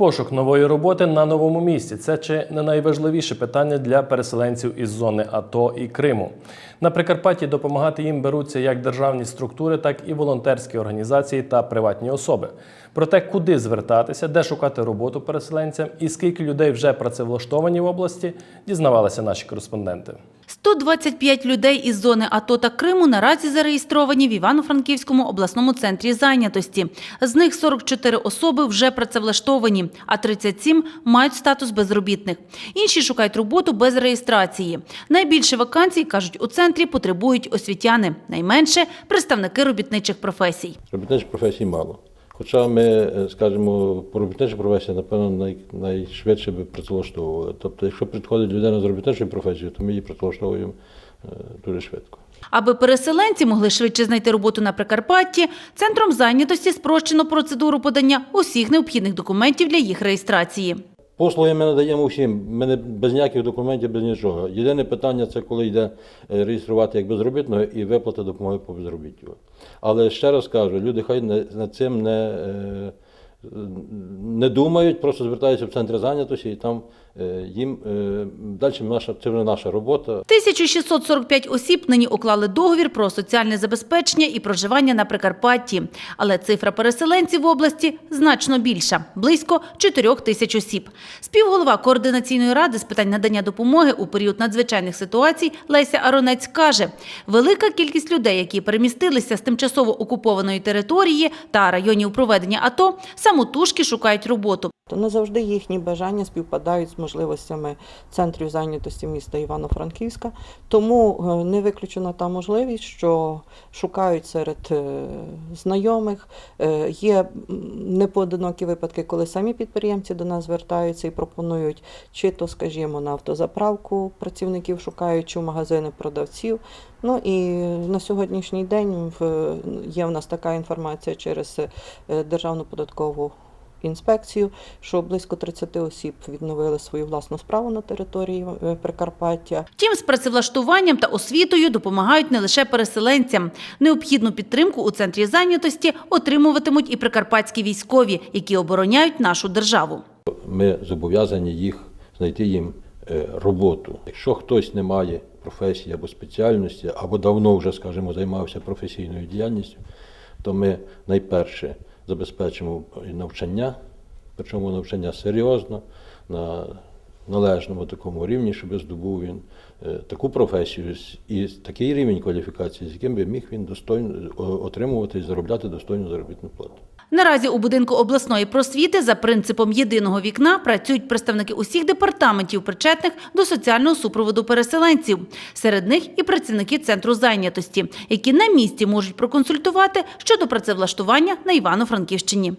Пошук нової роботи на новому місці це чи не найважливіше питання для переселенців із зони АТО і Криму. На Прикарпатті допомагати їм беруться як державні структури, так і волонтерські організації та приватні особи. Про те, куди звертатися, де шукати роботу переселенцям і скільки людей вже працевлаштовані в області, дізнавалися наші кореспонденти. 125 людей із зони АТО та Криму наразі зареєстровані в Івано-Франківському обласному центрі зайнятості. З них 44 особи вже працевлаштовані, а 37 мають статус безробітних. Інші шукають роботу без реєстрації. Найбільше вакансій, кажуть, у центрі потребують освітяни, найменше – представники робітничих професій. Робітничих професій мало. Хоча ми, е, скажімо, по професіях, напевно, най, найшвидше би працевлаштовували. Тобто, якщо підходить людина з робітничої професією, то ми її працевлаштовуємо е, дуже швидко. Аби переселенці могли швидше знайти роботу на Прикарпатті, центром зайнятості спрощено процедуру подання усіх необхідних документів для їх реєстрації. Послуги ми надаємо всім, ми не без ніяких документів, без нічого. Єдине питання це коли йде е, реєструвати як безробітного і виплата допомоги по безробіттю. Але ще раз кажу, люди хай над цим не, е, не думають, просто звертаються в центри зайнятості і там е, їм е, далі наша, це вже наша робота. 1645 осіб нині уклали договір про соціальне забезпечення і проживання на Прикарпатті. Але цифра переселенців в області значно більша – близько 4 тисяч осіб. Співголова Координаційної ради з питань надання допомоги у період надзвичайних ситуацій Леся Аронець каже, велика кількість людей, які перемістилися з тимчасово окупованої території та районів проведення АТО, самотужки шукають роботу. То не завжди їхні бажання співпадають з можливостями центрів зайнятості міста Івано-Франківська. Тому е, не виключена та можливість, що шукають серед е, знайомих. Е, Є непоодинокі випадки, коли самі підприємці до нас звертаються і пропонують чи то, скажімо, на автозаправку працівників шукають, чи в магазини продавців. Ну і на сьогоднішній день є в нас така інформація через Державну податкову інспекцію, що близько 30 осіб відновили свою власну справу на території е, Прикарпаття. Втім, з працевлаштуванням та освітою допомагають не лише переселенцям. Необхідну підтримку у центрі зайнятості отримуватимуть і прикарпатські військові, які обороняють нашу державу. Ми зобов'язані їх знайти їм е, роботу. Якщо хтось не має професії або спеціальності, або давно вже, скажімо, займався професійною діяльністю, то ми найперше забезпечимо навчання, причому навчання серйозно, на належному такому рівні, щоб здобув він е, таку професію і такий рівень кваліфікації, з яким би міг він достойно отримувати і заробляти достойну заробітну плату. Наразі у будинку обласної просвіти за принципом єдиного вікна працюють представники усіх департаментів, причетних до соціального супроводу переселенців. Серед них і працівники центру зайнятості, які на місці можуть проконсультувати щодо працевлаштування на Івано-Франківщині.